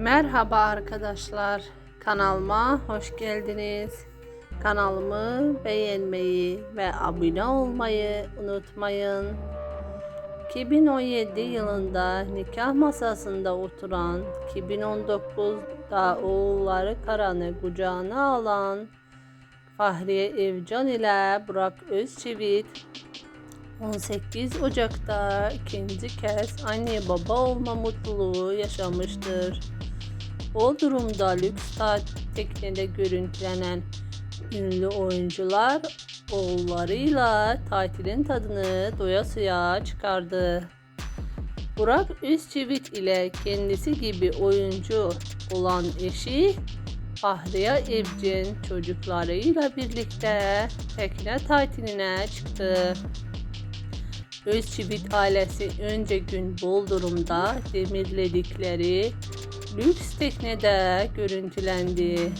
Merhaba arkadaşlar. Kanalıma hoş geldiniz. Kanalımı beğenmeyi ve abone olmayı unutmayın. 2017 yılında nikah masasında oturan, 2019'da oğulları Karan'ı kucağına alan Fahriye Evcan ile Burak Özçivit 18 Ocak'ta ikinci kez anne baba olma mutluluğu yaşamıştır. O durumda lüks tatil teknede görüntülenen ünlü oyuncular oğullarıyla tatilin tadını doyasıya çıkardı. Burak Özçivit ile kendisi gibi oyuncu olan eşi Fahriye Evcin çocuklarıyla birlikte tekne tatiline çıktı. Özçivit ailesi önce gün Boldurum'da demirledikleri lüks teknede görüntülendi.